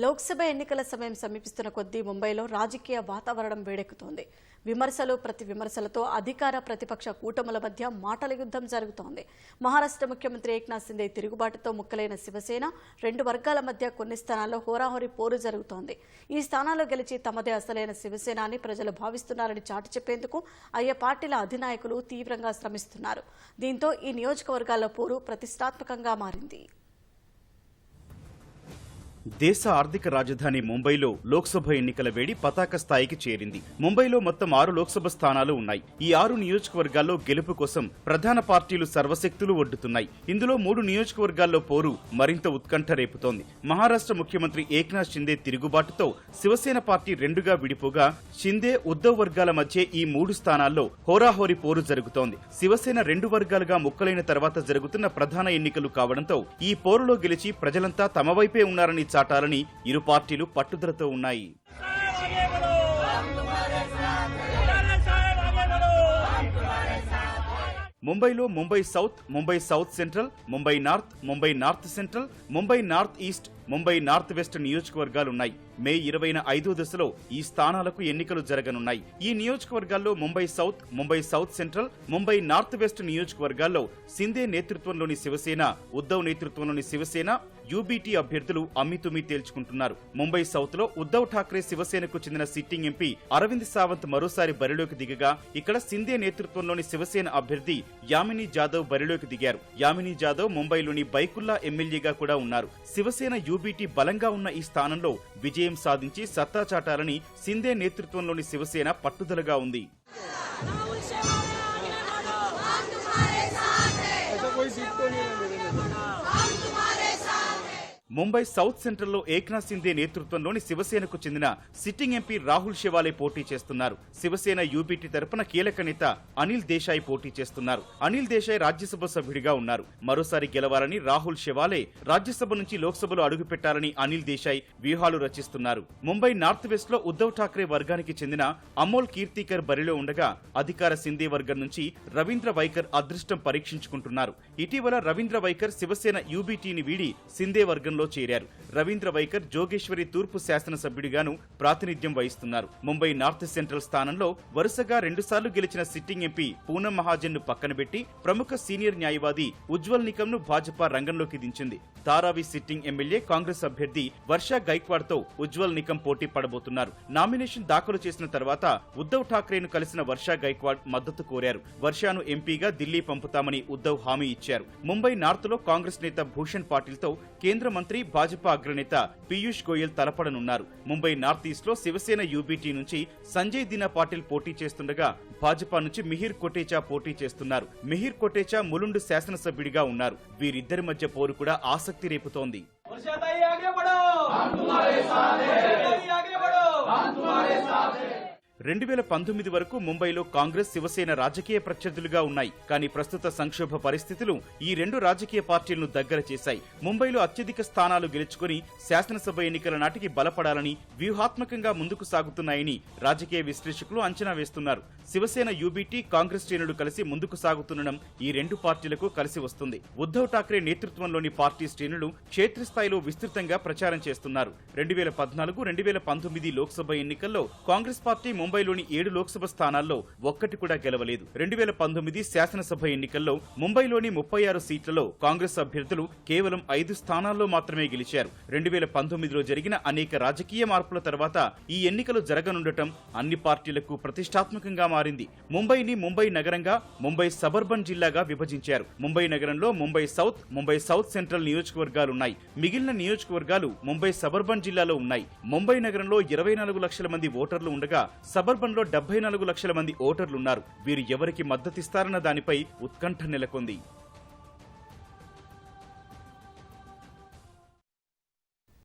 లోక్సభ ఎన్నికల సమయం సమీపిస్తున్న కొద్దీ ముంబైలో రాజకీయ వాతావరణం వేడెక్కుతోంది. విమర్శలు ప్రతి విమర్శలతో అధికార ప్రతిపక్ష కూటముల మధ్య మాటల యుద్ధం జరుగుతోంది. మహారాష్ట్ర ముఖ్యమంత్రి ఏక్నాథ్ సిందే తిరుగుబాటుతో ముక్కలైన శివసేన రెండు వర్గాల మధ్య కొన్ని స్థానాల్లో హోరాహోరీ పోరు జరుగుతోంది. ఈ స్థానాల్లో గెలిచి తమదే అసలైన శివసేన అని ప్రజలు భావిస్తున్నారని చాటి చెప్పేందుకు ఆయా పార్టీల అధినాయకులు తీవ్రంగా శ్రమిస్తున్నారు. దీంతో ఈ నియోజకవర్గాల్లో పోరు ప్రతిష్టాత్మకంగా మారింది. దేశ ఆర్థిక రాజధాని ముంబైలో లోక్సభ ఎన్నికల వేడి పతాక స్థాయికి చేరింది. ముంబైలో మొత్తం ఆరు లోక్సభ స్థానాలు ఉన్నాయి. ఈ ఆరు నియోజకవర్గాల్లో గెలుపు కోసం ప్రధాన పార్టీలు సర్వశక్తులు ఒడ్డుతున్నాయి. ఇందులో మూడు నియోజకవర్గాల్లో పోరు మరింత ఉత్కంఠ రేపుతోంది. మహారాష్ట్ర ముఖ్యమంత్రి ఏక్నాథ్ షిందే తిరుగుబాటుతో శివసేన పార్టీ రెండుగా విడిపోగా షిందే ఉద్దవ్ వర్గాల మధ్య ఈ మూడు స్థానాల్లో హోరాహోరీ పోరు జరుగుతోంది. శివసేన రెండు వర్గాలుగా ముక్కలైన తర్వాత జరుగుతున్న ప్రధాన ఎన్నికలు కావడంతో ఈ పోరులో గెలిచి ప్రజలంతా తమ వైపే ఉన్నారని చాటాలని ఇరు పార్టీలు పట్టుదలతో ఉన్నాయి. ముంబైలో Mumbai south Mumbai south central Mumbai north Mumbai north central Mumbai north east Mumbai north west నియోజకవర్గాలున్నాయి. May ఇరవైన ఐదో దశలో ఈ స్థానాలకు ఎన్నికలు జరగనున్నాయి. ఈ నియోజకవర్గాల్లో Mumbai south Mumbai south central Mumbai north west నియోజకవర్గాల్లో సిందే నేతృత్వంలోని శివసేన ఉద్దవ్ నేతృత్వంలోని శివసేన యూబీటీ అభ్యర్థులు అమ్మితుమి తేల్చుకుంటున్నారు. ముంబై సౌత్లో ఉద్దవ్ ఠాక్రే శివసేనకు చెందిన సిట్టింగ్ ఎంపీ అరవింద్ సావంత్ మరోసారి బరిలోకి దిగగా ఇక్కడ సిందే నేతృత్వంలోని శివసేన అభ్యర్థి యామిని జాదవ్ బరిలోకి దిగారు. యామిని జాదవ్ ముంబైలోని బైకుల్లా ఎమ్మెల్యేగా కూడా ఉన్నారు. శివసేన యూబీటీ బలంగా ఉన్న ఈ స్థానంలో విజయం సాధించి సత్తా చాటాలని సిందే నేతృత్వంలోని శివసేన పట్టుదలగా ఉంది. ముంబై సౌత్ సెంట్రల్లో ఏక్నాథ్ సిందే నేతృత్వంలోని శివసేనకు చెందిన సిట్టింగ్ ఎంపీ రాహుల్ శివాలే పోటీ చేస్తున్నారు. శివసేన యూబీటీ తరపున కీలక నేత అనిల్ దేశాయ్ పోటీ చేస్తున్నారు. అనిల్ దేశాయ్ రాజ్యసభ సభ్యుడిగా ఉన్నారు. మరోసారి గెలవాలని రాహుల్ శివాలే రాజ్యసభ నుంచి లోక్సభలో అడుగుపెట్టాలని అనిల్ దేశాయ్ వ్యూహాలు రచిస్తున్నారు. ముంబై నార్త్ వెస్ట్లో ఉద్దవ్ ఠాక్రే వర్గానికి చెందిన అమోల్ కీర్తికర్ బరిలో ఉండగా అధికార సిందే వర్గం నుంచి రవీంద్ర వైకర్ అదృష్టం పరీక్షించుకుంటున్నారు. ఇటీవల రవీంద్ర వైకర్ శివసేన యూబీటీని వీడి సిందే వర్గంలో చేరారు. రవీంద్ర వైకర్ జోగేశ్వరి తూర్పు శాసనసభ్యుడిగాను ప్రాతినిధ్యం వహిస్తున్నారు. ముంబై నార్త్ సెంట్రల్ స్థానంలో వరుసగా రెండుసార్లు గెలిచిన సిట్టింగ్ ఎంపీ పూనం మహాజన్ను పక్కన పెట్టి ప్రముఖ సీనియర్ న్యాయవాది ఉజ్వల్ నికమ్ను భాజపా రంగంలోకి దించింది. ధారావి సిట్టింగ్ ఎమ్మెల్యే కాంగ్రెస్ అభ్యర్థి వర్షా గైక్వాడ్తో ఉజ్వల్ నికమ్ పోటీ పడబోతున్నారు. నామినేషన్ దాఖలు చేసిన తర్వాత ఉద్దవ్ ఠాక్రేను కలిసిన వర్షా గైక్వాడ్ మద్దతు కోరారు. వర్షాను ఎంపీగా ఢిల్లీ పంపుతామని ఉద్దవ్ హామీ ఇచ్చారు. ముంబై నార్త్లో కాంగ్రెస్ నేత భూషణ్ పాటిల్తో కేంద్ర మంత్రి మంత్రి భాజపా అగ్రనేత పీయూష్ గోయల్ తలపడనున్నారు. ముంబై నార్త్ ఈస్ట్లో శివసేన యూబీటీ నుంచి సంజయ్ దీనా పాటిల్ పోటీ చేస్తుండగా భాజపా నుంచి మిహిర్ కొటేచా పోటీ చేస్తున్నారు. మిహిర్ కొటేచా ములుండు శాసనసభ్యుడిగా ఉన్నారు. వీరిద్దరి మధ్య పోరు కూడా ఆసక్తి రేపుతోంది. రెండు వేల పంతొమ్మిది వరకు ముంబైలో కాంగ్రెస్ శివసేన రాజకీయ ప్రత్యర్థులుగా ఉన్నాయి. కానీ ప్రస్తుత సంక్షోభ పరిస్థితులు ఈ రెండు రాజకీయ పార్టీలను దగ్గర చేశాయి. ముంబైలో అత్యధిక స్థానాలు గెలుచుకుని శాసనసభ ఎన్నికల నాటికి బలపడాలని వ్యూహాత్మకంగా ముందుకు సాగుతున్నాయని రాజకీయ విశ్లేషకులు అంచనా వేస్తున్నారు. శివసేన యూబీటీ కాంగ్రెస్ శ్రేణులు కలిసి ముందుకు సాగుతుండడం ఈ రెండు పార్టీలకు కలిసి వస్తుంది. ఉద్దవ్ ఠాక్రే నేతృత్వంలోని పార్టీ శ్రేణులు క్షేత్రస్థాయిలో విస్తృతంగా ప్రచారం చేస్తున్నారు. రెండు వేల పద్నాలుగు రెండు వేల పంతొమ్మిది లోక్సభ ఎన్నికల్లో కాంగ్రెస్ పార్టీ ముంబైలోని ఏడు లోక్సభ స్థానాల్లో ఒక్కటి కూడా గెలవలేదు. రెండు వేల పంతొమ్మిది శాసనసభ ఎన్నికల్లో ముంబైలోని ముప్పై ఆరు సీట్లలో కాంగ్రెస్ అభ్యర్థులు కేవలం ఐదు స్థానాల్లో మాత్రమే గెలిచారు. రెండు వేల పంతొమ్మిదిలో జరిగిన అనేక రాజకీయ మార్పుల తర్వాత ఈ ఎన్నికలు జరగనుండటం అన్ని పార్టీలకు ప్రతిష్టాత్మకంగా మారింది. ముంబైని ముంబై నగరంగా ముంబై సబర్బన్ జిల్లాగా విభజించారు. ముంబై నగరంలో Mumbai south Mumbai south central నియోజకవర్గాలున్నాయి. మిగిలిన నియోజకవర్గాలు ముంబై సబర్బన్ జిల్లాలో ఉన్నాయి. ముంబై నగరంలో ఇరవై నాలుగు లక్షల మంది ఓటర్లు ఉండగా సబర్బన్లో డెబ్బై నాలుగు లక్షల మంది ఓటర్లున్నారు. వీరు ఎవరికి మద్దతిస్తారన్న దానిపై ఉత్కంఠ నెలకొంది.